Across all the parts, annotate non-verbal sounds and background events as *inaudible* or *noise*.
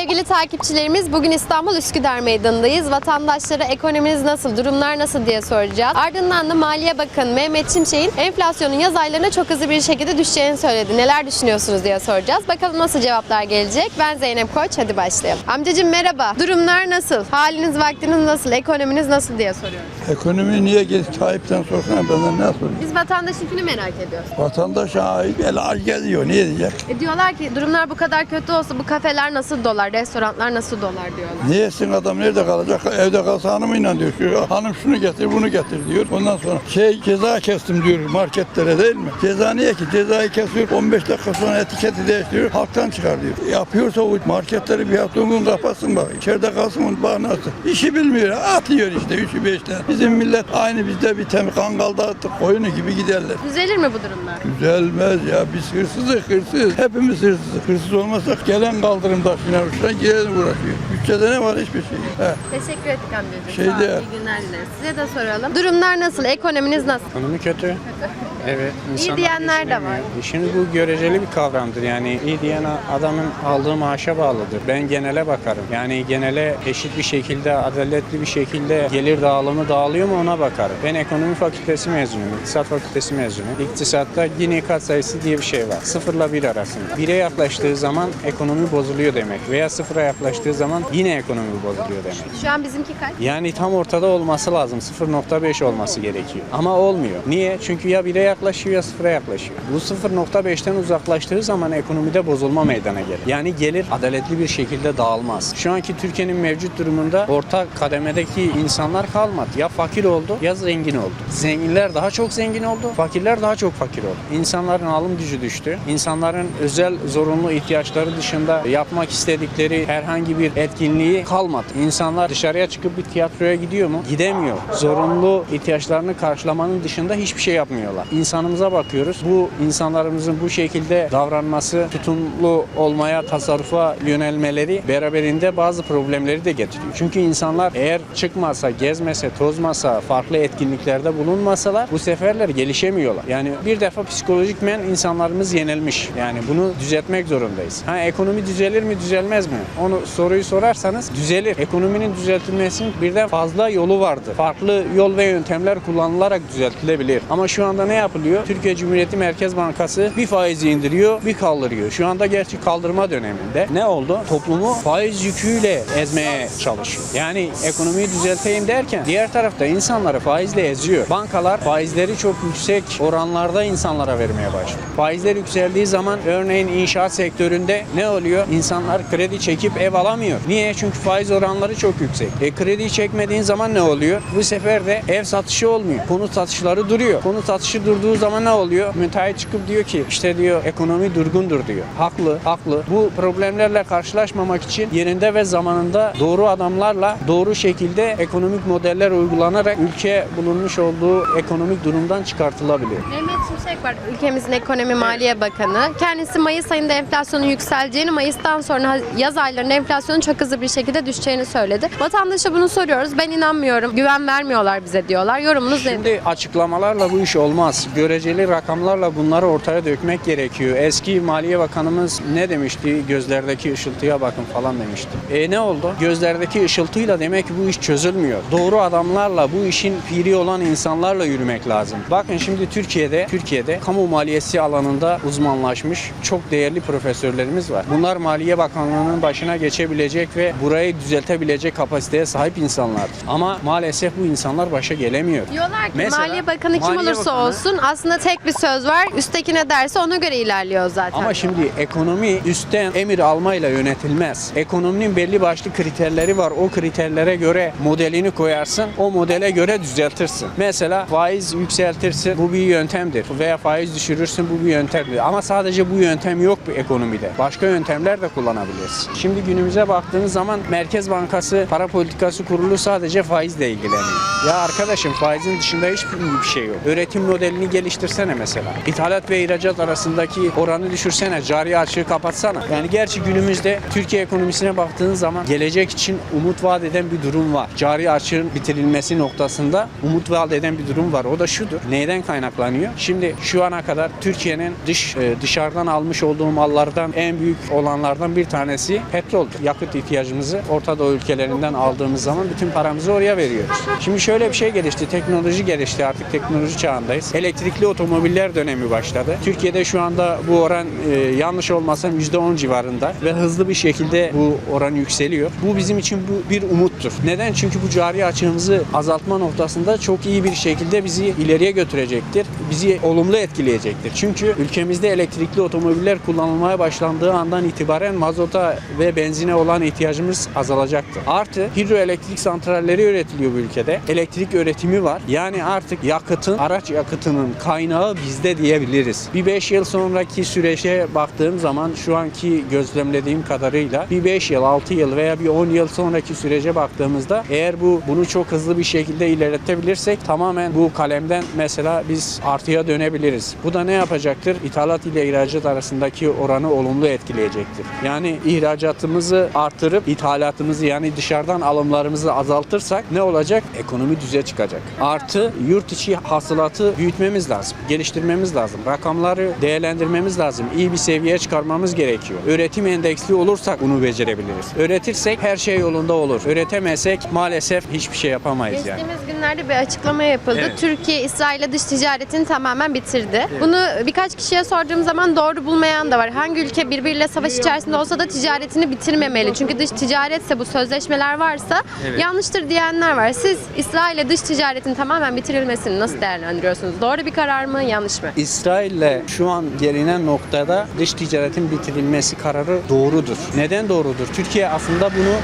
Sevgili takipçilerimiz bugün İstanbul Üsküdar Meydanı'ndayız. Vatandaşlara ekonominiz nasıl, durumlar nasıl diye soracağız. Ardından da Maliye Bakanı Mehmet Şimşek'in enflasyonun yaz aylarına çok hızlı bir şekilde düşeceğini söyledi. Neler düşünüyorsunuz diye soracağız. Bakalım nasıl cevaplar gelecek. Ben Zeynep Koç. Hadi başlayalım. Amcacığım merhaba. Durumlar nasıl? Haliniz, vaktiniz nasıl? Ekonominiz nasıl diye soruyoruz. Ekonomi niye geç Tayyip'ten sorsana benden ne sorayım? Biz vatandaşınkini merak ediyoruz. Vatandaş ay el aç geziyor niye diyecek? E diyorlar ki durumlar bu kadar kötü olsa bu kafeler nasıl dolar, restoranlar nasıl dolar diyorlar. Ne yesin adam nerede kalacak? Evde kalsa hanımıyla diyor. Şu hanım şunu getir bunu getir diyor. Ondan sonra şey ceza kestim diyor marketlere değil mi? Ceza niye ki? Cezayı kesiyor 15 dakika sonra etiketi değiştiriyor halktan çıkar diyor. Yapıyorsa o marketleri bir hafta gün kapatsın bak. İçeride kalsın onun bak nasıl. İşi bilmiyor atıyor işte üçü beşten. Bizim millet aynı bizde bir tem kangalda koyunu gibi giderler. Düzelir mi bu durumlar? Düzelmez ya biz hırsızız hırsız. Hepimiz hırsız. Hırsız olmasak gelen kaldırım taşına uçtan gelen uğraşıyor. Bütçede ne var hiçbir şey. yok. He. Teşekkür ettik amcacığım. Şey Sağ olun, de- iyi günler dileriz. Size de soralım. Durumlar nasıl? Ekonominiz nasıl? Ekonomi kötü. *laughs* Evet. insanlar diyenler de var. Şimdi bu göreceli bir kavramdır. Yani iyi diyen adamın aldığı maaşa bağlıdır. Ben genele bakarım. Yani genele eşit bir şekilde, adaletli bir şekilde gelir dağılımı dağılıyor mu ona bakarım. Ben ekonomi fakültesi mezunuyum. İktisat fakültesi mezunuyum. İktisatta Gini katsayısı diye bir şey var. Sıfırla bir arasında. Bire yaklaştığı zaman ekonomi bozuluyor demek. Veya sıfıra yaklaştığı zaman yine ekonomi bozuluyor demek. Şu an bizimki kaç? Yani tam ortada olması lazım. 0.5 olması gerekiyor. Ama olmuyor. Niye? Çünkü ya 1'e yaklaşıyor ya 0'a yaklaşıyor. Bu 0.5'ten uzaklaştığı zaman ekonomide bozulma meydana gelir. Yani gelir adaletli bir şekilde dağılmaz. Şu anki Türkiye'nin mevcut durumunda orta kademedeki insanlar kalmadı. Ya fakir oldu ya zengin oldu. Zenginler daha çok zengin oldu. Fakirler daha çok fakir oldu. İnsanların alım gücü düştü. İnsanların özel zorunlu ihtiyaçları dışında yapmak istedikleri herhangi bir etkinliği kalmadı. İnsanlar dışarıya çıkıp bir tiyatroya gidiyor mu? Gidemiyor. Zorunlu ihtiyaçlarını karşılamanın dışında hiçbir şey yapmıyorlar. İnsanımıza bakıyoruz. Bu insanlarımızın bu şekilde davranması, tutumlu olmaya, tasarrufa yönelmeleri beraberinde bazı problemleri de getiriyor. Çünkü insanlar eğer çıkmasa, gezmese, tozmasa, farklı etkinliklerde bulunmasalar bu seferler gelişemiyorlar. Yani bir defa psikolojikmen insanlarımız yenilmiş. Yani bunu düzeltmek zorundayız. Ha ekonomi düzelir mi, düzelmez mi? Onu soruyu sorarsanız düzelir. Ekonominin düzeltilmesinin birden fazla yolu vardı. Farklı yol ve yöntemler kullanılarak düzeltilebilir. Ama şu anda ne yapılıyor? Türkiye Cumhuriyeti Merkez Bankası bir faizi indiriyor, bir kaldırıyor. Şu anda gerçi kaldırma döneminde. Ne oldu? Toplumu faiz yüküyle ezmeye çalışıyor. Yani ekonomiyi düzelteyim derken diğer tarafta insanları faizle eziyor. Bankalar faizleri çok yüksek oranlarda insanlara vermeye başlıyor. Faizler yükseldiği zaman örneğin inşaat sektöründe ne oluyor? İnsanlar kredi çekip ev alamıyor. Niye? Çünkü faiz oranları çok yüksek. E krediyi çekmediğin zaman ne oluyor? Bu sefer de ev satışı olmuyor. Konut satışları duruyor. Konut satışı durduğu zaman ne oluyor? Müteahhit çıkıp diyor ki işte diyor ekonomi durgundur diyor. Haklı, haklı. Bu problemlerle karşılaşmamak için yerinde ve zamanında doğru adamlarla doğru şekilde ekonomik modeller uygulanarak ülke bulunmuş olduğu ekonomik durumdan çıkartılabilir. Mehmet Şimşek var ülkemizin ekonomi maliye bakanı. Kendisi Mayıs ayında enflasyonun yükseleceğini, Mayıs'tan sonra yaz aylarında enflasyonun çok hızlı bir şekilde düşeceğini söyledi. Vatandaşa bunu soruyoruz. Ben inanmıyorum. Güven vermiyorlar bize diyorlar. Yorumunuz nedir? Şimdi açıklamalarla bu iş olmaz. Göreceli rakamlarla bunları ortaya dökmek gerekiyor. Eski Maliye Bakanımız ne demişti? Gözlerdeki ışıltıya bakın falan demişti. E ne oldu? Gözlerdeki ışıltıyla demek ki bu iş çözülmüyor. Doğru adamlarla bu işin piri olan insanlarla yürümek lazım. Bakın şimdi Türkiye'de Türkiye'de kamu maliyesi alanında uzmanlaşmış çok değerli profesörlerimiz var. Bunlar Maliye Bakanlığı'nın başına geçebilecek ve burayı düzeltebilecek kapasiteye sahip insanlardır. Ama maalesef bu insanlar başa gelemiyor. Diyorlar ki Mesela, Maliye Bakanı kim Maliye olursa Bakanı- olsun aslında tek bir söz var. Üstteki ne derse ona göre ilerliyor zaten. Ama şimdi ekonomi üstten emir almayla yönetilmez. Ekonominin belli başlı kriterleri var. O kriterlere göre modelini koyarsın. O modele göre düzeltirsin. Mesela faiz yükseltirsin. Bu bir yöntemdir. Veya faiz düşürürsün. Bu bir yöntemdir. Ama sadece bu yöntem yok bu ekonomide. Başka yöntemler de kullanabilirsin. Şimdi günümüze baktığınız zaman Merkez Bankası Para Politikası Kurulu sadece faizle ilgileniyor. Ya arkadaşım faizin dışında hiçbir bir şey yok. Üretim modelini ekonomiyi geliştirsene mesela. İthalat ve ihracat arasındaki oranı düşürsene, cari açığı kapatsana. Yani gerçi günümüzde Türkiye ekonomisine baktığın zaman gelecek için umut vaat eden bir durum var. Cari açığın bitirilmesi noktasında umut vaat eden bir durum var. O da şudur. Neyden kaynaklanıyor? Şimdi şu ana kadar Türkiye'nin dış e, dışarıdan almış olduğu mallardan en büyük olanlardan bir tanesi petroldür. Yakıt ihtiyacımızı Orta Doğu ülkelerinden aldığımız zaman bütün paramızı oraya veriyoruz. Şimdi şöyle bir şey gelişti. Teknoloji gelişti. Artık teknoloji çağındayız. Elektrikli otomobiller dönemi başladı. Türkiye'de şu anda bu oran e, yanlış olmasam %10 civarında ve hızlı bir şekilde bu oran yükseliyor. Bu bizim için bu bir umuttur. Neden? Çünkü bu cari açığımızı azaltma noktasında çok iyi bir şekilde bizi ileriye götürecektir. Bizi olumlu etkileyecektir. Çünkü ülkemizde elektrikli otomobiller kullanılmaya başlandığı andan itibaren mazota ve benzine olan ihtiyacımız azalacaktır. Artı hidroelektrik santralleri üretiliyor bu ülkede. Elektrik üretimi var. Yani artık yakıtın, araç yakıtının kaynağı bizde diyebiliriz. Bir 5 yıl sonraki süreçe baktığım zaman şu anki gözlemlediğim kadarıyla bir 5 yıl, 6 yıl veya bir 10 yıl sonraki sürece baktığımızda eğer bu bunu çok hızlı bir şekilde ilerletebilirsek tamamen bu kalemden mesela biz artıya dönebiliriz. Bu da ne yapacaktır? İthalat ile ihracat arasındaki oranı olumlu etkileyecektir. Yani ihracatımızı artırıp ithalatımızı yani dışarıdan alımlarımızı azaltırsak ne olacak? Ekonomi düze çıkacak. Artı yurt içi hasılatı büyütmemiz lazım. Geliştirmemiz lazım. Rakamları değerlendirmemiz lazım. İyi bir seviyeye çıkarmamız gerekiyor. Üretim endeksli olursak bunu becerebiliriz. Öğretirsek her şey yolunda olur. Öğretemezsek maalesef hiçbir şey yapamayız yani. Geçtiğimiz günlerde bir açıklama yapıldı. Evet. Türkiye İsrail'le dış ticaretini tamamen bitirdi. Bunu birkaç kişiye sorduğum zaman doğru bulmayan da var. Hangi ülke birbiriyle savaş içerisinde olsa da ticaretini bitirmemeli. Çünkü dış ticaretse bu sözleşmeler varsa Evet. yanlıştır diyenler var. Siz İsrail'le dış ticaretin tamamen bitirilmesini nasıl değerlendiriyorsunuz? Doğru bir karar mı, yanlış mı? İsrail'le şu an gelinen noktada dış ticaretin bitirilmesi kararı doğrudur. Neden doğrudur? Türkiye aslında bunu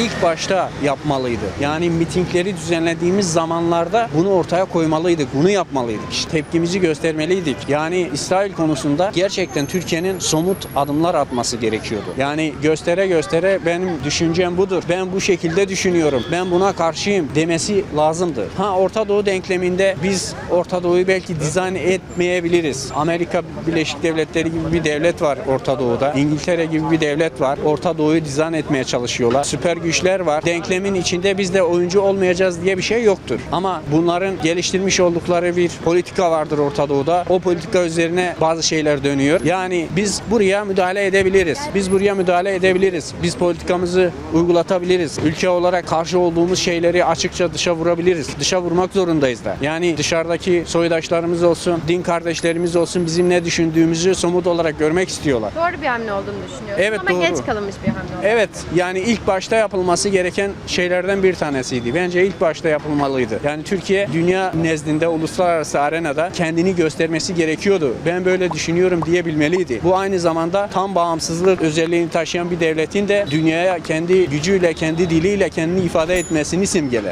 ilk başta yapmalıydı. Yani mitingleri düzenlediğimiz zamanlarda bunu ortaya koymalıydık. Bunu yapmalıydık. İşte tepkimizi göstermeliydik. Yani İsrail konusunda gerçekten Türkiye'nin somut adımlar atması gerekiyordu. Yani göstere göstere benim düşüncem budur. Ben bu şekilde düşünüyorum. Ben buna karşıyım demesi lazımdı. Ha Orta Doğu denkleminde biz Orta Doğu'yu belki dizayn etmeyebiliriz. Amerika Birleşik Devletleri gibi bir devlet var Orta Doğu'da. İngiltere gibi bir devlet var. Orta Doğu'yu dizayn etmeye çalışıyorlar. Süper güçler var. Denklemin içinde biz de oyuncu olmayacağız diye bir şey yoktur. Ama bunların geliştirmiş oldukları bir politika vardır Orta Doğu'da. O politika üzerine bazı şeyler dönüyor. Yani biz buraya müdahale edebiliriz. Biz buraya müdahale edebiliriz. Biz politikamızı uygulatabiliriz. Ülke olarak karşı olduğumuz şeyleri açıkça dışa vurabiliriz. Dışa vurmak zorundayız da. Yani dışarıdaki soydaşlarımız olsun, din kardeşlerimiz olsun bizim ne düşündüğümüzü somut olarak görmek istiyorlar. Doğru bir hamle olduğunu düşünüyorum. Evet, Ama doğru. geç kalınmış bir hamle oldu. Evet yani ilk başta yapılması gereken şeylerden bir tanesiydi. Bence ilk başta yapılmalıydı. Yani Türkiye dünya nezdinde uluslararası arenada kendini göstermesi gerekiyordu. Ben böyle düşünüyorum diyebilmeliydi. Bu aynı zamanda tam bağımsızlık özelliğini taşıyan bir devletin de dünyaya kendi gücüyle, kendi diliyle kendini ifade etmesini simgeler.